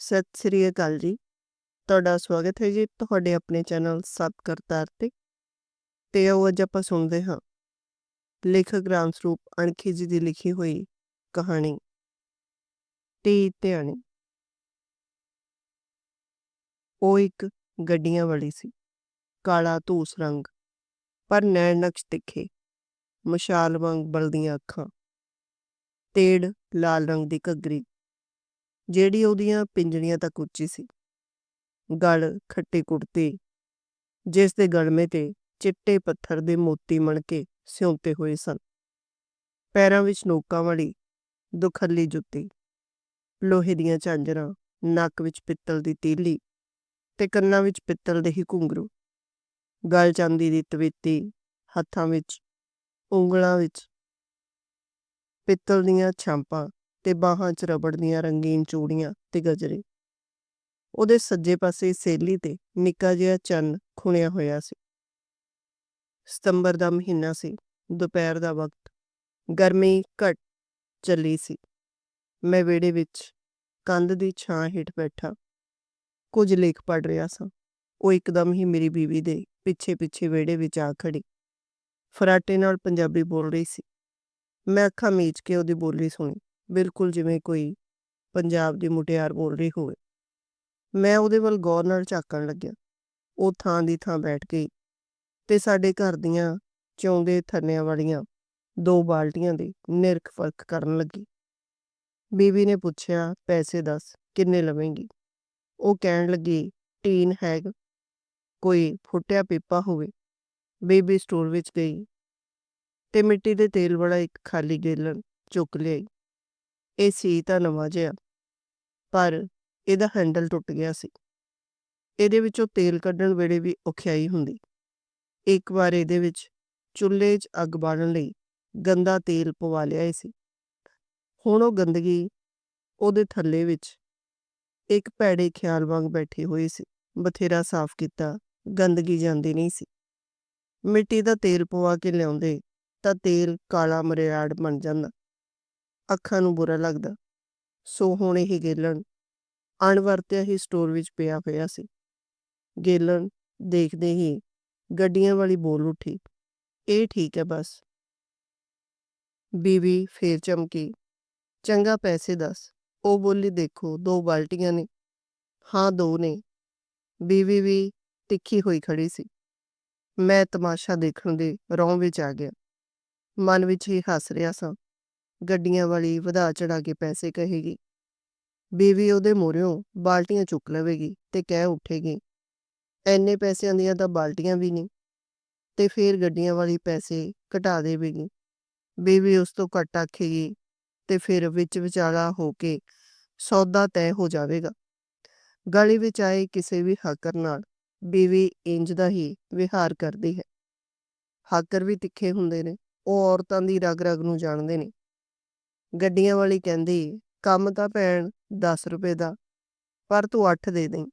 ਸਤਿ ਸ੍ਰੀ ਅਕਾਲ ਜੀ। ਤੁਹਾਡਾ ਸਵਾਗਤ ਹੈ ਜੀ ਤੁਹਾਡੇ ਆਪਣੇ ਚੈਨਲ ਸਤ ਕਰਤਾਰ ਤੇ। ਤੇ ਆਓ ਅੱਜ ਆਪਾਂ ਸੁਣਦੇ ਹਾਂ। ਲੇਖਕ ਰਾਮ ਸਰੂਪ ਅਣਖੀ ਜੀ ਦੀ ਲਿਖੀ ਹੋਈ ਕਹਾਣੀ। ਟੀ ਧਿਆਣੀ। ਉਹ ਇੱਕ ਗੱਡੀਆਂ ਵਾਲੀ ਸੀ। ਕਾਲਾ ਧੂਸ ਰੰਗ। ਪਰ ਨੈਣ ਨਕਸ਼ ਤਿੱਖੇ। ਮਸ਼ਾਲ ਵਾਂਗ ਬਲਦੀਆਂ ਅੱਖਾਂ। ਤੇੜ ਲਾਲ ਰੰਗ ਦੀ ਘੱਗਰੀ। ਜਿਹੜੀ ਉਹਦੀਆਂ ਪਿੰਜੜੀਆਂ ਤੱਕ ਉੱਚੀ ਸੀ। ਗਲ, ਖੱਟੀ ਕੁੜਤੀ, ਜਿਸ ਦੇ ਗਲਮੇ ਤੇ ਚਿੱਟੇ ਪੱਥਰ ਦੇ ਮੋਤੀ ਮਣ ਕੇ ਸਿਉਂਤੇ ਹੋਏ ਸਨ। ਪੈਰਾਂ ਵਿੱਚ ਨੋਕਾਂ ਵਾਲੀ ਦੁਖੱਲੀ ਜੁੱਤੀ, ਲੋਹੇ ਦੀਆਂ ਝਾਂਜਰਾਂ, ਨੱਕ ਵਿੱਚ ਪਿੱਤਲ ਦੀ ਤੀਲੀ ਤੇ ਕੰਨਾਂ ਵਿੱਚ ਪਿੱਤਲ ਦੇ ਹੀ ਘੁੰਗਰੂ। ਗਲ ਚਾਂਦੀ ਦੀ ਤਵੀਤੀ ਹੱਥਾਂ ਵਿੱਚ, ਉਂਗਲਾਂ ਵਿੱਚ ਪਿੱਤਲ ਦੀਆਂ ਛਾਂਪਾਂ ਤੇ ਬਾਹਾਂ 'ਚ ਰਬੜ ਦੀਆਂ ਰੰਗੀਨ ਚੂੜੀਆਂ ਤੇ ਗਜਰੇ। ਉਹਦੇ ਸੱਜੇ ਪਾਸੇ ਸੇਲੀ ਤੇ ਨਿੱਕਾ ਜਿਹਾ ਚੰਨ ਖੁਣਿਆ ਹੋਇਆ ਸੀ। ਸਤੰਬਰ ਦਾ ਮਹੀਨਾ ਸੀ, ਦੁਪਹਿਰ ਦਾ ਵਕਤ। ਗਰਮੀ ਘਟ ਚੱਲੀ ਸੀ। ਮੈਂ ਵਿਹੜੇ ਵਿੱਚ ਕੰਧ ਦੀ ਛਾਂ ਹੇਠ ਬੈਠਾ। ਕੁਝ ਲੇਖ ਪੜ ਰਿਹਾ ਸਾਂ। ਉਹ ਇੱਕਦਮ ਹੀ ਮੇਰੀ ਬੀਵੀ ਦੇ ਪਿੱਛੇ ਪਿੱਛੇ ਵਿਹੜੇ ਵਿੱਚ ਆ ਖੜੀ। ਫਰਾਟੇ ਨਾਲ ਪੰਜਾਬੀ ਬੋਲ ਰਹੀ ਸੀ। ਮੈਂ ਅੱਖਾਂ ਮੀਚ ਕੇ ਉਹਦੀ ਬੋਲੀ ਸੁਣੀ। ਬਿਲਕੁਲ ਜਿਵੇਂ ਕੋਈ ਪੰਜਾਬ ਦੀ ਮੁਟਿਆਰ ਬੋਲ ਰਹੀ ਹੋਵੇ। ਮੈਂ ਉਹਦੇ ਵੱਲ ਗੌਰ ਨਾਲ ਝਾਕਣ ਲੱਗਿਆ। ਉਹ ਥਾਂ ਦੀ ਥਾਂ ਬੈਠ ਗਈ ਤੇ ਸਾਡੇ ਘਰ ਦੀਆਂ ਚੌਂਦੇ ਥੰਨਿਆਂ ਵਾਲੀਆਂ ਦੋ ਬਾਲਟੀਆਂ ਦੀ ਨਿਰਖ ਫ਼ਰਕ ਕਰਨ ਲੱਗੀ। ਬੀਬੀ ਨੇ ਪੁੱਛਿਆ, ਪੈਸੇ ਦੱਸ, ਕਿੰਨੇ ਲਵੇਂਗੀ? ਉਹ ਕਹਿਣ ਲੱਗੀ, ਟੀਨ ਹੈਗ, ਕੋਈ ਫੁੱਟਿਆ ਪੀਪਾ ਹੋਵੇ। ਬੀਬੀ ਸਟੋਰ ਵਿੱਚ ਗਈ ਤੇ ਮਿੱਟੀ ਦੇ ਤੇਲ ਵਾਲਾ ਇੱਕ ਖਾਲੀ ਗੇਲਣ ਚੁੱਕ ਲਿਆਈ। ਇਹ ਸੀ ਤਾਂ ਨਵਾਂ ਜਿਹਾ। ਪਰ ਇਹਦਾ ਹੈਂਡਲ ਟੁੱਟ ਗਿਆ ਸੀ। ਇਹਦੇ ਵਿੱਚੋਂ ਤੇਲ ਕੱਢਣ ਵੇਲੇ ਵੀ ਔਖਿਆਈ ਹੁੰਦੀ। ਇੱਕ ਵਾਰ ਇਹਦੇ ਵਿੱਚ ਚੁੱਲ੍ਹੇ 'ਚ ਅੱਗ ਬਾਲਣ ਲਈ ਗੰਦਾ ਤੇਲ ਪਵਾ ਲਿਆ ਸੀ। ਹੁਣ ਉਹ ਗੰਦਗੀ ਉਹਦੇ ਥੱਲੇ ਵਿੱਚ ਇੱਕ ਭੈੜੇ ਖਿਆਲ ਵਾਂਗ ਬੈਠੀ ਹੋਈ ਸੀ। ਬਥੇਰਾ ਸਾਫ਼ ਕੀਤਾ, ਗੰਦਗੀ ਜਾਂਦੀ ਨਹੀਂ ਸੀ। ਮਿੱਟੀ ਦਾ ਤੇਲ ਪਵਾ ਕੇ ਲਿਆਉਂਦੇ ਤਾਂ ਤੇਲ ਕਾਲਾ ਮਰਿਆੜ ਬਣ ਜਾਂਦਾ। ਅੱਖਾਂ ਨੂੰ ਬੁਰਾ ਲੱਗਦਾ। ਸੋ ਹੁਣ ਇਹ ਗੇਲਣ ਅਣਵਰਤਿਆ ਹੀ ਸਟੋਰ ਵਿੱਚ ਪਿਆ ਹੋਇਆ ਸੀ। ਗੇਲਣ ਦੇਖਦੇ ਹੀ ਗੱਡੀਆਂ ਵਾਲੀ ਬੋਲ ਉੱਠੀ, ਇਹ ਠੀਕ ਹੈ ਬਸ। ਬੀਵੀ ਫੇਰ ਚਮਕੀ, ਚੰਗਾ ਪੈਸੇ ਦੱਸ। ਉਹ ਬੋਲੀ, ਦੇਖੋ, ਦੋ ਬਾਲਟੀਆਂ ਨੇ। ਹਾਂ, ਦੋ ਨੇ। ਬੀਵੀ ਵੀ ਤਿੱਖੀ ਹੋਈ ਖੜੀ ਸੀ। ਮੈਂ ਤਮਾਸ਼ਾ ਦੇਖਣ ਦੇ ਰੌਂ ਵਿੱਚ ਆ ਗਿਆ। ਮਨ ਵਿੱਚ ਹੀ ਹੱਸ ਰਿਹਾ ਸਾਂ। ਗੱਡੀਆਂ ਵਾਲੀ ਵਧਾ ਚੜਾ ਕੇ ਪੈਸੇ ਕਹੇਗੀ। ਬੀਵੀ ਉਹਦੇ ਮੋਰਿਓਂ ਬਾਲਟੀਆਂ ਚੁੱਕ ਲਵੇਗੀ ਤੇ ਕਹਿ ਉੱਠੇਗੀ ਐਨੇ ਪੈਸਿਆਂ ਦੀਆਂ ਤਾਂ ਬਾਲਟੀਆਂ ਵੀ ਨਹੀਂ। ਤੇ ਫੇਰ ਗੱਡੀਆਂ ਵਾਲੀ ਪੈਸੇ ਘਟਾ ਦੇਵੇਗੀ। ਬੀਵੀ ਉਸ ਤੋਂ ਘੱਟ ਆਖੇਗੀ ਤੇ ਫਿਰ ਵਿੱਚ ਵਿਚਾਲਾ ਹੋ ਕੇ ਸੌਦਾ ਤੈਅ ਹੋ ਜਾਵੇਗਾ। ਗਲੀ ਵਿੱਚ ਆਏ ਕਿਸੇ ਵੀ ਹਾਕਰ ਨਾਲ ਬੀਵੀ ਇੰਜ ਦਾ ਹੀ ਵਿਹਾਰ ਕਰਦੀ ਹੈ। ਹਾਕਰ ਵੀ ਤਿੱਖੇ ਹੁੰਦੇ ਨੇ, ਉਹ ਔਰਤਾਂ ਦੀ ਰਗ ਰਗ ਨੂੰ ਜਾਣਦੇ ਨੇ। ਗੱਡੀਆਂ ਵਾਲੀ ਕਹਿੰਦੀ, ਕੰਮ ਤਾਂ ਭੈਣ 10 ਰੁਪਏ ਦਾ, ਪਰ ਤੂੰ 8 ਦੇ ਦੇਈਂ।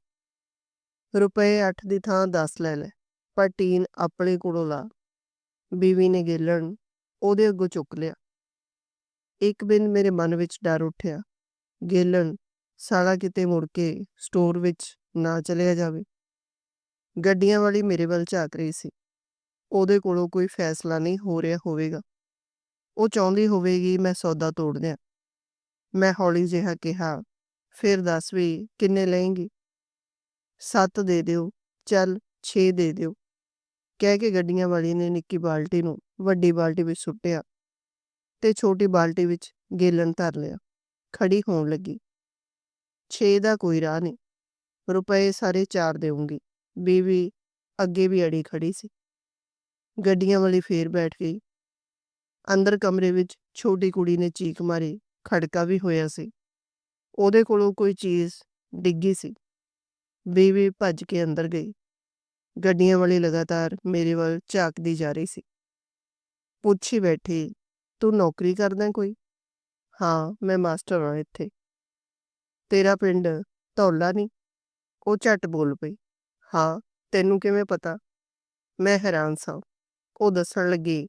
ਰੁਪਏ 8 ਦੀ ਥਾਂ 10 ਲੈ ਲੈ, ਪਰ ਟੀਨ ਆਪਣੇ ਕੋਲੋਂ ਲਾ। ਬੀਵੀ ਨੇ ਗੇਲਣ, ਉਹਦੇ ਅੱਗੋਂ ਚੁੱਕ ਲਿਆ। ਇੱਕ ਦਿਨ ਮੇਰੇ ਮਨ ਵਿੱਚ ਡਰ ਉੱਠਿਆ। ਗੇਲਣ, ਸਾਲਾ ਕਿਤੇ ਮੁੜ ਕੇ ਸਟੋਰ ਵਿੱਚ ਨਾ ਚਲਿਆ ਜਾਵੇ। ਗੱਡੀਆਂ ਵਾਲੀ ਮੇਰੇ ਵੱਲ ਝਾਕ ਰਹੀ ਸੀ। ਉਹਦੇ ਕੋਲੋਂ ਕੋਈ ਫੈਸਲਾ ਨਹੀਂ ਹੋ ਰਿਹਾ ਹੋਵੇਗਾ। ਉਹ ਚਾਹੁੰਦੀ ਹੋਵੇਗੀ, ਮੈਂ ਸੌਦਾ ਤੋੜ ਦਿਆਂ। ਮੈਂ ਹੌਲੀ ਜਿਹਾ ਕਿਹਾ, ਫਿਰ ਦੱਸ ਵੀ ਕਿੰਨੇ ਲਏਂਗੀ? ਸੱਤ ਦੇ ਦਿਓ। ਚੱਲ 6 ਦੇ ਦਿਓ। ਕਹਿ ਕੇ ਗੱਡੀਆਂ ਵਾਲੀ ਨੇ ਨਿੱਕੀ ਬਾਲਟੀ ਨੂੰ ਵੱਡੀ ਬਾਲਟੀ ਵਿੱਚ ਸੁੱਟਿਆ ਤੇ ਛੋਟੀ ਬਾਲਟੀ ਵਿੱਚ ਗੇਲਣ ਧਰ ਲਿਆ। ਖੜੀ ਹੋਣ ਲੱਗੀ। 6 ਦਾ ਕੋਈ ਰਾਹ ਨਹੀਂ। ਰੁਪਏ ਸਾਰੇ 4 ਦੇਵਾਂਗੀ ਬੀਵੀ ਅੱਗੇ ਵੀ ਅੜੀ ਖੜੀ ਸੀ। ਗੱਡੀਆਂ ਵਾਲੀ ਫੇਰ ਬੈਠ ਗਈ। ਅੰਦਰ ਕਮਰੇ ਵਿੱਚ ਛੋਟੀ ਕੁੜੀ ਨੇ ਚੀਕ ਮਾਰੀ, ਖੜਕਾ ਵੀ ਹੋਇਆ ਸੀ। ਉਹਦੇ ਕੋਲੋਂ ਕੋਈ ਚੀਜ਼ ਡਿੱਗੀ ਸੀ। ਬੀਵੀ ਭੱਜ ਕੇ ਅੰਦਰ ਗਈ। ਗੱਡੀਆਂ ਵਾਲੀ ਲਗਾਤਾਰ ਮੇਰੇ ਵੱਲ ਝਾਕਦੀ ਜਾ ਰਹੀ ਸੀ। ਪੁੱਛੀ ਬੈਠੀ, ਤੂੰ ਨੌਕਰੀ ਕਰਦਾ ਕੋਈ? ਹਾਂ, ਮੈਂ ਮਾਸਟਰ ਹਾਂ ਇੱਥੇ। ਤੇਰਾ ਪਿੰਡ ਧੌਲਾ ਨਹੀਂ ਉਹ ਝੱਟ ਬੋਲ ਪਈ। ਹਾਂ, ਤੈਨੂੰ ਕਿਵੇਂ ਪਤਾ? ਮੈਂ ਹੈਰਾਨ ਸਾਂ। ਉਹ ਦੱਸਣ ਲੱਗੀ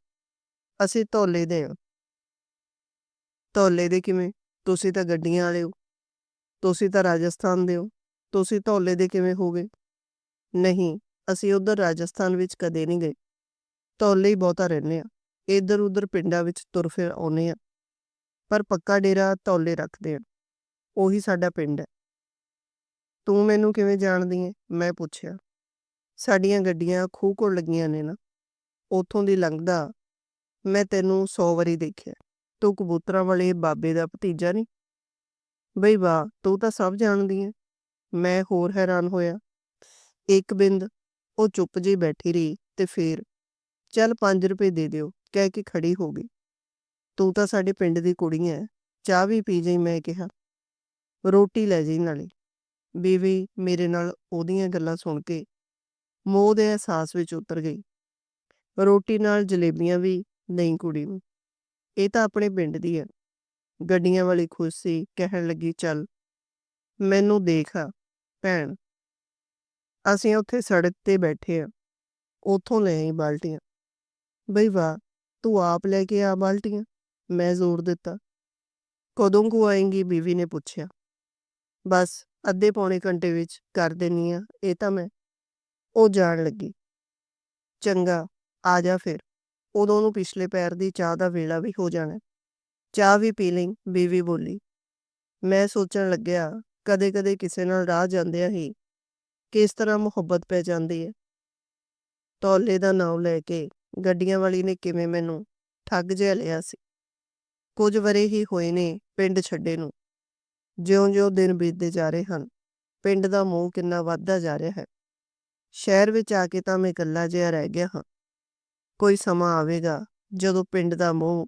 ਅਸੀਂ ਧੌਲੇ ਦੇ ਹਾਂ। ਧੌਲੇ ਦੇ ਕਿਵੇਂ? ਤੁਸੀਂ ਤਾਂ ਗੱਡੀਆਂ ਵਾਲੇ ਹੋ। ਤੁਸੀਂ ਤਾਂ ਰਾਜਸਥਾਨ ਦੇ ਹੋ। ਤੁਸੀਂ ਧੌਲੇ ਦੇ ਕਿਵੇਂ ਹੋ ਗਏ? ਨਹੀਂ, ਅਸੀਂ ਉਧਰ ਰਾਜਸਥਾਨ ਵਿੱਚ ਕਦੇ ਨਹੀਂ ਗਏ। ਧੌਲੇ ਹੀ ਬਹੁਤਾ ਰਹਿੰਦੇ ਆ ਇੱਧਰ ਉੱਧਰ ਪਿੰਡਾਂ ਵਿੱਚ ਤੁਰ ਫਿਰ ਆਉਨੇ ਆ ਪਰ ਪੱਕਾ ਡੇਰਾ ਧੌਲੇ ਰੱਖਦੇ ਆ ਉਹੀ ਸਾਡਾ ਪਿੰਡ ਹੈ। ਤੂੰ ਮੈਨੂੰ ਕਿਵੇਂ ਜਾਣਦੀ ਹੈ? ਮੈਂ ਪੁੱਛਿਆ। ਸਾਡੀਆਂ ਗੱਡੀਆਂ ਖੂਹ ਕੋਲ ਲੱਗੀਆਂ ਨੇ ਨਾ। ਉਥੋਂ ਦੀ ਲੰਘਦਾ ਮੈਂ ਤੈਨੂੰ 100 ਵਾਰੀ ਦੇਖਿਆ। ਤੂੰ ਕਬੂਤਰਾਂ ਵਾਲੇ ਬਾਬੇ ਦਾ ਭਤੀਜਾ ਨਹੀਂ ਬਈ ਵਾਹ, ਤੂੰ ਤਾਂ ਸਭ ਜਾਣਦੀ ਹੈ ਮੈਂ ਹੋਰ ਹੈਰਾਨ ਹੋਇਆ। ਇੱਕ ਬਿੰਦ, ਉਹ ਚੁੱਪ ਜਿਹੀ ਬੈਠੀ ਰਹੀ ਤੇ ਫੇਰ, ਚੱਲ 5 ਰੁਪਏ ਦੇ ਦਿਓ। ਕਹਿ ਕੇ ਖੜੀ ਹੋ ਗਈ। ਤੂੰ ਤਾਂ ਸਾਡੇ ਪਿੰਡ ਦੀ ਕੁੜੀ ਐ। ਚਾਹ ਵੀ ਪੀ ਜਾਈ, ਮੈਂ ਕਿਹਾ। ਰੋਟੀ ਲੈ ਜਾਈ ਨਾਲੇ। ਬੀਵੀ ਮੇਰੇ ਨਾਲ ਉਹਦੀਆਂ ਗੱਲਾਂ ਸੁਣ ਕੇ ਮੋਹ ਦੇ ਅਹਿਸਾਸ ਵਿੱਚ ਉਤਰ ਗਈ। ਰੋਟੀ ਨਾਲ ਜਲੇਬੀਆਂ ਵੀ ਨਹੀਂ ਕੁੜੀ ਨੂੰ। ਇਹ ਤਾਂ ਆਪਣੇ ਪਿੰਡ ਦੀ ਹੈ ਗੱਡੀਆਂ ਵਾਲੀ ਖੁਸ਼ ਸੀ ਕਹਿਣ ਲੱਗੀ, ਚੱਲ, ਮੈਨੂੰ ਦੇਖ ਆ, ਭੈਣ। ਅਸੀਂ ਉੱਥੇ ਸੜਕ ਤੇ ਬੈਠੇ ਆ। ਉਥੋਂ ਲੈ ਆਈ ਬਾਲਟੀਆਂ। ਬਈ ਵਾਹ, ਤੂੰ ਆਪ ਲੈ ਕੇ ਆ ਬਾਲਟੀਆਂ? ਮੈਂ ਜ਼ੋਰ ਦਿੱਤਾ। ਕਦੋਂ ਕੁ ਆਏਂਗੀ ਬੀਵੀ ਨੇ ਪੁੱਛਿਆ। ਬਸ, ਅੱਧੇ ਪੌਣੇ ਘੰਟੇ ਵਿੱਚ ਕਰ ਦੇਣੀ ਆ, ਇਹ ਤਾਂ ਮੈਂ। ਉਹ ਜਾਣ ਲੱਗੀ। ਚੰਗਾ, ਆ ਜਾ ਫਿਰ। ਉਦੋਂ ਨੂੰ ਪਿਛਲੇ ਪੈਰ ਦੀ ਚਾਹ ਦਾ ਵੇਲਾ ਵੀ ਹੋ ਜਾਣਾ। ਚਾਹ ਵੀ ਪੀ ਲਈ, ਬੀਵੀ ਬੋਲੀ। ਮੈਂ ਸੋਚਣ ਲੱਗਿਆ, ਕਦੇ-ਕਦੇ ਕਿਸੇ ਨਾਲ ਰਾਹ ਜਾਂਦਿਆਂ ਹੀ ਕਿਸ ਤਰ੍ਹਾਂ ਮੁਹੱਬਤ ਪੈ ਜਾਂਦੀ ਹੈ। ਤੌਲੇ ਦਾ ਨਾਮ ਲੈ ਕੇ ਗੱਡੀਆਂ ਵਾਲੀ ਨੇ ਕਿਵੇਂ ਮੈਨੂੰ ਠੱਗ ਜਿਹਾ ਲਿਆ ਸੀ। ਕੁਝ ਵਰੇ ਹੀ ਹੋਏ ਨੇ ਪਿੰਡ ਛੱਡੇ ਨੂੰ। ਜਿਉਂ-ਜਿਉਂ ਦਿਨ ਬੀਤਦੇ ਜਾ ਰਹੇ ਹਨ, ਪਿੰਡ ਦਾ ਮੋਹ ਕਿੰਨਾ ਵੱਧਦਾ ਜਾ ਰਿਹਾ ਹੈ। ਸ਼ਹਿਰ ਵਿੱਚ ਆ ਕੇ ਤਾਂ ਮੈਂ ਇਕੱਲਾ ਜਿਹਾ ਰਹਿ ਗਿਆ ਹਾਂ। ਕੋਈ ਸਮਾਂ ਆਵੇਗਾ, ਜਦੋਂ ਪਿੰਡ ਦਾ ਮੋਹ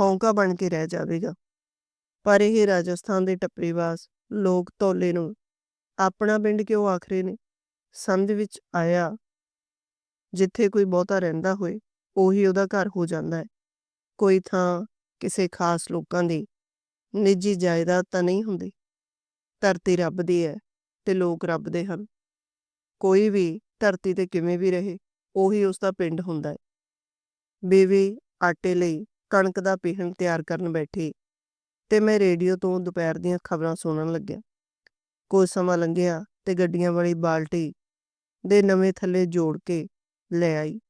ਹੌਂਕਾ ਬਣ ਕੇ ਰਹਿ ਜਾਵੇਗਾ। ਪਰ ਇਹ ਰਾਜਸਥਾਨ ਦੇ ਟੱਪਰੀਵਾਸ ਲੋਕ ਧੌਲੇ ਨੂੰ ਆਪਣਾ ਪਿੰਡ ਕਿਉਂ ਆਖਰੇ ਨੇ? ਸਮਝ ਵਿੱਚ ਆਇਆ, ਜਿੱਥੇ ਕੋਈ ਬਹੁਤਾ ਰਹਿੰਦਾ ਹੋਏ, ਉਹੀ ਉਹਦਾ ਘਰ ਹੋ ਜਾਂਦਾ ਹੈ। ਕੋਈ ਥਾਂ ਕਿਸੇ ਖਾਸ ਲੋਕਾਂ ਦੀ ਨਿੱਜੀ ਜਾਇਦਾਦ ਤਾਂ ਨਹੀਂ ਹੁੰਦੀ। ਧਰਤੀ ਰੱਬ ਦੀ ਹੈ ਤੇ ਲੋਕ ਰੱਬ ਦੇ ਹਨ। ਕੋਈ ਵੀ ਧਰਤੀ ਤੇ ਕਿਵੇਂ ਵੀ ਰਹੇ ਉਹੀ ਉਸ ਦਾ ਪਿੰਡ ਹੁੰਦਾ ਹੈ। ਬੇਬੀ ਆਟੇ ਲਈ ਕਣਕ ਦਾ ਪੀਹਣ ਤਿਆਰ ਕਰਨ ਬੈਠੀ ਤੇ ਮੈਂ ਰੇਡੀਓ ਤੋਂ ਦੁਪਹਿਰ ਦੀਆਂ ਖਬਰਾਂ ਸੁਣਨ ਲੱਗਿਆ। ਕੁਝ ਸਮਾਂ ਲੰਘਿਆ ਤੇ ਗੱਡੀਆਂ ਵਾਲੀ ਬਾਲਟੀ ਦੇ ਨਵੇਂ ਥੱਲੇ ਜੋੜ ਕੇ ਲੈ ਆਈ।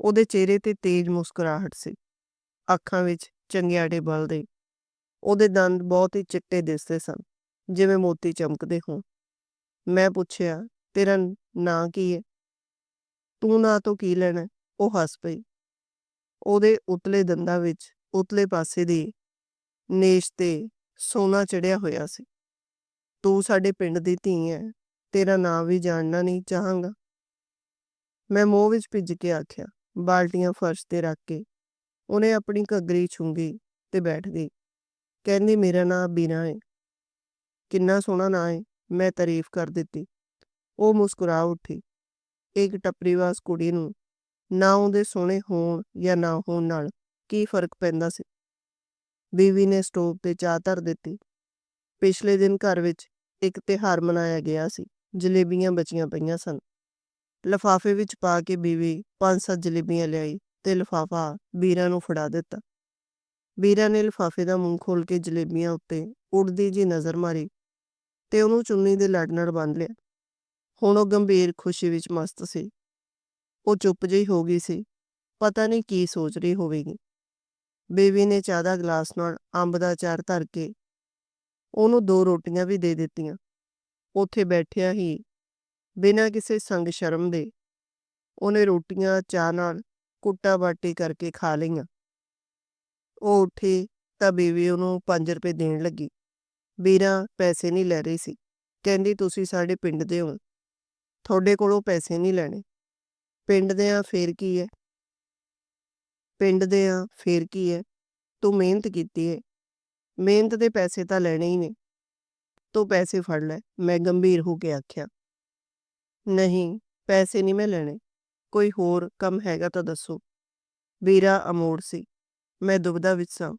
ਉਹਦੇ ਚਿਹਰੇ ਤੇ ਤੇਜ਼ ਮੁਸਕਰਾਹਟ ਸੀ। ਅੱਖਾਂ ਵਿੱਚ ਚੰਗਿਆੜੇ ਬਲਦੇ। ਉਹਦੇ ਦੰਦ ਬਹੁਤ ਹੀ ਚਿੱਟੇ ਦਿਸਦੇ ਸਨ, ਜਿਵੇਂ ਮੋਤੀ ਚਮਕਦੇ ਹੋਣ। ਮੈਂ ਪੁੱਛਿਆ, ਤੇਰਾ ਨਾਂ ਕੀ ਹੈ? ਤੂੰ ਨਾਂ ਤੋਂ ਕੀ ਲੈਣਾ ਉਹ ਹੱਸ ਪਈ। ਉਹਦੇ ਉਤਲੇ ਦੰਦਾਂ ਵਿੱਚ, ਉਤਲੇ ਪਾਸੇ ਦੀ ਨੇਸ਼ ਤੇ ਸੋਨਾ ਚੜਿਆ ਹੋਇਆ ਸੀ। ਤੂੰ ਸਾਡੇ ਪਿੰਡ ਦੀ ਧੀ ਹੈ, ਤੇਰਾ ਨਾਂ ਵੀ ਜਾਣਨਾ ਨਹੀਂ ਚਾਹਾਂਗਾ। ਮੈਂ ਮੋਹ ਵਿੱਚ ਭਿੱਜ ਕੇ ਆਖਿਆ, ਬਾਲਟੀਆਂ ਫਰਸ਼ ਤੇ ਰੱਖ ਕੇ। ਉਹਨੇ ਆਪਣੀ ਘੱਗਰੀ ਛੁੰਗੀ ਤੇ ਬੈਠ ਗਈ। ਕਹਿੰਦੀ, ਮੇਰਾ ਨਾਂ ਬੀਨਾ ਹੈ। ਕਿੰਨਾ ਸੋਹਣਾ ਨਾਂ ਹੈ। ਮੈਂ ਤਾਰੀਫ ਕਰ ਦਿੱਤੀ। ਉਹ ਮੁਸਕਰਾ ਉੱਠੀ। ਇੱਕ ਟੱਪਰੀਵਾਸ ਕੁੜੀ ਨੂੰ ਨਾ ਉਹਦੇ ਸੋਹਣੇ ਹੋਣ ਜਾਂ ਨਾ ਹੋਣ ਨਾਲ ਕੀ ਫ਼ਰਕ ਪੈਂਦਾ ਸੀ? ਬੀਵੀ ਨੇ ਸਟੋਵ ਤੇ ਚਾਹ ਧਰ ਦਿੱਤੀ। ਪਿਛਲੇ ਦਿਨ ਘਰ ਵਿੱਚ ਇੱਕ ਤਿਹਾਰ ਮਨਾਇਆ ਗਿਆ ਸੀ। ਜਲੇਬੀਆਂ ਬਚੀਆਂ ਪਈਆਂ ਸਨ। ਲਫਾਫੇ ਵਿੱਚ ਪਾ ਕੇ ਬੀਵੀ ਪੰਜ ਸੱਤ ਜਲੇਬੀਆਂ ਲਿਆਈ ਤੇ ਲਫਾਫਾ ਵੀਰਾ ਨੂੰ ਫੜਾ ਦਿੱਤਾ। ਵੀਰਾ ਨੇ ਲਫਾਫੇ ਦਾ ਮੂੰਹ ਖੋਲ ਕੇ ਜਲੇਬੀਆਂ ਉੱਤੇ ਉੜਦੀ ਜੀ ਨਜ਼ਰ ਮਾਰੀ ਤੇ ਉਹਨੂੰ ਚੁੰਨੀ ਦੇ ਲੜ ਨਾਲ ਬੰਨ ਲਿਆ। ਹੁਣ ਉਹ ਗੰਭੀਰ ਖੁਸ਼ੀ ਵਿੱਚ ਮਸਤ ਸੀ। ਉਹ ਚੁੱਪ ਜਿਹੀ ਹੋ ਗਈ ਸੀ। ਪਤਾ ਨਹੀਂ ਕੀ ਸੋਚ ਰਹੀ ਹੋਵੇਗੀ। ਬੇਬੀ ਨੇ ਚਾਹ ਦਾ ਗਲਾਸ ਨਾਲ ਅੰਬ ਦਾ ਅਚਾਰ ਧਰ ਕੇ ਉਹਨੂੰ ਦੋ ਰੋਟੀਆਂ ਵੀ ਦੇ ਦਿੱਤੀਆਂ। ਉੱਥੇ ਬੈਠਿਆ ਹੀ ਬਿਨਾਂ ਕਿਸੇ ਸੰਗ ਸ਼ਰਮ ਦੇ ਉਹਨੇ ਰੋਟੀਆਂ, ਚਾਹ ਨਾਲ ਕੁੱਟਾ ਬਾਟੀ ਕਰਕੇ ਖਾ ਲਈਆਂ। ਉਹ ਉੱਠੀ ਤਾਂ ਬੀਵੀ ਉਹਨੂੰ 5 ਰੁਪਏ ਦੇਣ ਲੱਗੀ। ਵੀਰਾ ਪੈਸੇ ਨਹੀਂ ਲੈ ਰਹੀ ਸੀ। ਕਹਿੰਦੀ, ਤੁਸੀਂ ਸਾਡੇ ਪਿੰਡ ਦੇ ਹੋ। ਤੁਹਾਡੇ ਕੋਲੋਂ ਪੈਸੇ ਨਹੀਂ ਲੈਣੇ। ਪਿੰਡ ਦੇ ਆ ਫੇਰ ਕੀ ਹੈ? ਪਿੰਡ ਦੇ ਆ ਫੇਰ ਕੀ ਹੈ? ਤੂੰ ਮਿਹਨਤ ਕੀਤੀ ਹੈ ਮਿਹਨਤ ਦੇ ਪੈਸੇ ਤਾਂ ਲੈਣੇ ਹੀ ਨੇ। ਤੂੰ ਪੈਸੇ ਫੜ ਲੈ, ਮੈਂ ਗੰਭੀਰ ਹੋ ਕੇ ਆਖਿਆ। ਨਹੀਂ, ਪੈਸੇ ਨਹੀਂ ਮੈਂ ਲੈਣੇ। ਕੋਈ ਹੋਰ ਕੰਮ ਹੈਗਾ ਤਾਂ ਦੱਸੋ। ਵੀਰਾ ਅਮੋੜ ਸੀ। ਮੈਂ ਦੁਬਦਾ ਵਿੱਚ ਸਾਂ।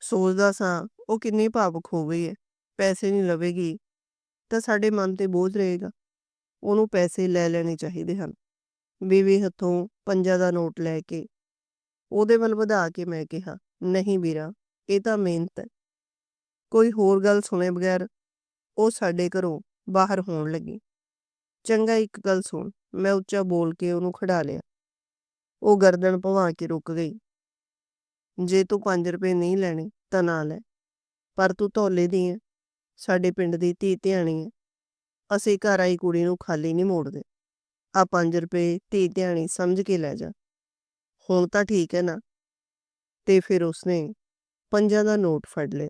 ਸੋਚਦਾ ਸਾਂ, ਉਹ ਕਿੰਨੀ ਭਾਵੁਕ ਹੋ ਗਈ ਹੈ ਪੈਸੇ ਨਹੀਂ ਲਵੇਗੀ। ਤਾਂ ਸਾਡੇ ਮਨ ਤੇ ਬੋਝ ਰਹੇਗਾ। ਉਹਨੂੰ ਪੈਸੇ ਲੈ ਲੈਣੇ ਚਾਹੀਦੇ ਹਨ। ਬੀਵੀ ਹੱਥੋਂ ਪੰਜਾ ਦਾ ਨੋਟ ਲੈ ਕੇ ਉਹਦੇ ਵੱਲ ਵਧਾ ਕੇ ਮੈਂ ਕਿਹਾ, ਨਹੀਂ ਵੀਰਾ, ਇਹ ਤਾਂ ਮਿਹਨਤ ਹੈ। ਕੋਈ ਹੋਰ ਗੱਲ ਸੁਣੇ ਬਗੈਰ ਉਹ ਸਾਡੇ ਘਰੋਂ ਬਾਹਰ ਹੋਣ ਲੱਗੀ। ਚੰਗਾ ਇੱਕ ਗੱਲ ਸੁਣ, ਮੈਂ ਉੱਚਾ ਬੋਲ ਕੇ ਉਹਨੂੰ ਖੜਾ ਲਿਆ। ਉਹ ਗਰਦਨ ਭਵਾ ਕੇ ਰੁਕ ਗਈ। ਜੇ ਤੂੰ 5 ਰੁਪਏ ਨਹੀਂ ਲੈਣੇ ਤਾਂ ਨਾ ਲੈ, ਪਰ ਤੂੰ ਧੌਲੇ ਦੀ ਹੈ। ਸਾਡੇ ਪਿੰਡ ਦੀ ਧੀ ਧਿਆਣੀ ਹੈ। ਅਸੀਂ ਘਰ ਆਈ ਕੁੜੀ ਨੂੰ ਖਾਲੀ ਨਹੀਂ ਮੋੜਦੇ। ਆ 5 ਰੁਪਏ ਧੀ ਧਿਆਣੀ ਸਮਝ ਕੇ ਲੈ ਜਾ। ਹੁਣ ਤਾਂ ਠੀਕ ਹੈ ਨਾ? ਤੇ ਫਿਰ ਉਸਨੇ ਪੰਜਾਂ ਦਾ ਨੋਟ ਫੜ ਲਿਆ।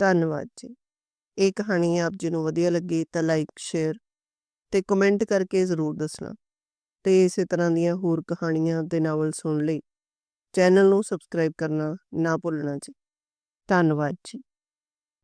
ਧੰਨਵਾਦ ਜੀ। ਇਹ ਕਹਾਣੀ ਆਪ ਜੀ ਨੂੰ ਵਧੀਆ ਲੱਗੀ ਤਾਂ ਲਾਈਕ ਸ਼ੇਅਰ ਤੇ ਕਮੈਂਟ ਕਰਕੇ ਜ਼ਰੂਰ ਦੱਸਣਾ। ਤੇ ਇਸੇ ਤਰ੍ਹਾਂ ਦੀਆਂ ਹੋਰ ਕਹਾਣੀਆਂ ਤੇ ਨਾਵਲ ਸੁਣਨ ਲਈ ਚੈਨਲ ਨੂੰ ਸਬਸਕ੍ਰਾਈਬ ਕਰਨਾ ਨਾ ਭੁੱਲਣਾ ਜੀ। ਧੰਨਵਾਦ ਜੀ।